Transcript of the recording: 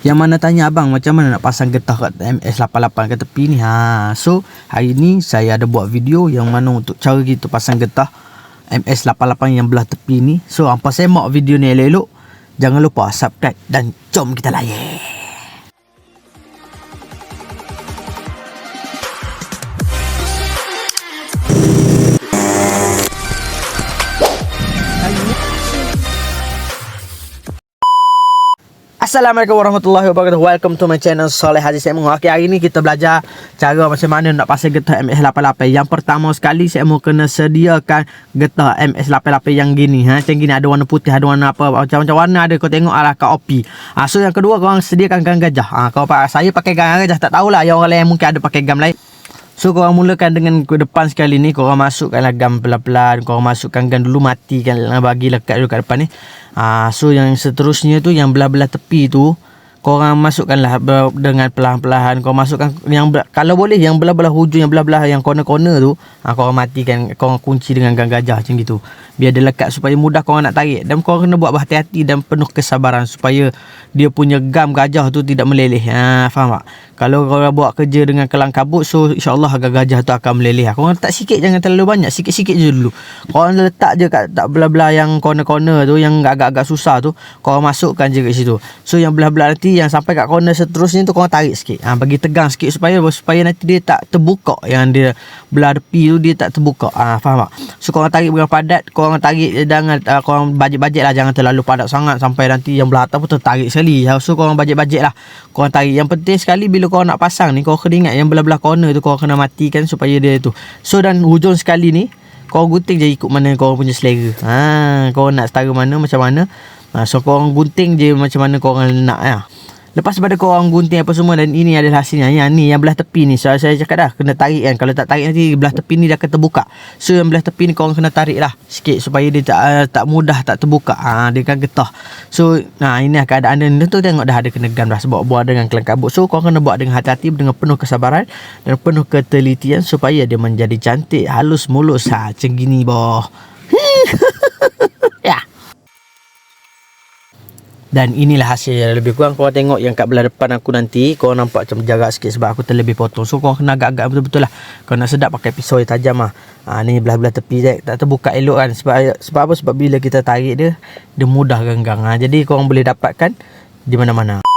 Yang mana tanya abang macam mana nak pasang getah kat MS88 kat tepi ni. Ha. So, hari ni saya ada buat video yang mana untuk cara kita pasang getah MS88 yang belah tepi ni. So, hampa semak video ni elok-elok. Jangan lupa subscribe dan jom kita layan. Assalamualaikum warahmatullahi wabarakatuh. Welcome to my channel Soleh Haji Saya Mungu Okay hari ni kita belajar Cara macam mana nak pasang getah MS88 Yang pertama sekali Saya mau kena sediakan Getah MS88 yang gini ha? Macam gini ada warna putih Ada warna apa Macam-macam warna ada. Kau tengok arah kat OP ha, So yang kedua Korang sediakan gam gajah. Ha, Kau Saya pakai gam gajah Tak tahulah. Yang orang lain mungkin ada pakai gam lain Korang mulakan dengan ke depan sekali ni Korang masukkanlah gam pelan-pelan Korang masukkan gam dulu Matikan Bagi lekat dulu kat depan ni. Ah, so yang seterusnya tu yang belah-belah tepi tu korang masukkanlah dengan perlahan-lahan kau masukkan yang kalau boleh yang belah-belah hujung yang belah-belah yang corner-corner tu ha, korang matikan korang kunci dengan gang gajah macam gitu. Biar dia lekat supaya mudah korang nak tarik. Dan korang kena buat berhati-hati dan penuh kesabaran supaya dia punya gam gajah tu tidak meleleh. Ha, faham tak? Kalau korang buat kerja dengan kelang kabut so insyaAllah gam gajah tu akan meleleh korang letak sikit jangan terlalu banyak. Sikit-sikit je dulu. Korang letak je kat tak belah-belah yang corner-corner tu yang agak-agak susah tu korang masukkan je kat situ. So yang belah-belah nanti yang sampai kat corner seterusnya tu korang tarik sikit. Ha, bagi tegang sikit supaya supaya nanti dia tak terbuka. Yang dia belah tepi tu dia tak terbuka. Ha, faham tak? So korang tarik berapa padat korang tarik jangan uh, korang bajet-bajet lah. Jangan terlalu padat sangat sampai nanti yang belah atas pun tertarik sekali. Ha, so korang bajet-bajet lah. Korang tarik. Yang penting sekali bila korang nak pasang ni korang kena ingat yang belah-belah corner tu korang kena matikan supaya dia tu. So dan hujung sekali ni korang gunting je ikut mana korang punya selera. Ha, korang nak setara mana macam mana. Ha, so korang gunting je macam mana korang nak ya. Lepas pada korang gunting apa semua dan ini adalah hasilnya. Yang ni yang belah tepi ni. So, saya cakap dah kena tarik kan. Kalau tak tarik nanti belah tepi ni dia akan terbuka. So yang belah tepi ni korang kena tarik lah sikit supaya dia tak uh, tak mudah tak terbuka. Ha, dia akan getah. So nah ini lah keadaan dia. Tu tengok dah ada kena gam dah sebab buat dengan kelang kabut. So korang kena buat dengan hati-hati dengan penuh kesabaran dan penuh ketelitian supaya dia menjadi cantik, halus, mulus. Ha, macam gini boh. Dan inilah hasil yang lebih kurang. Korang tengok yang kat belah depan aku nanti Korang nampak macam jarak sikit sebab aku terlebih potong. So korang kena agak-agak betul-betul lah. Kalau nak sedap pakai pisau yang tajam lah ha, Ni belah-belah tepi je Tak terbuka elok kan. Sebab sebab apa? Sebab bila kita tarik dia Dia mudah genggang ha, Jadi korang boleh dapatkan Di mana-mana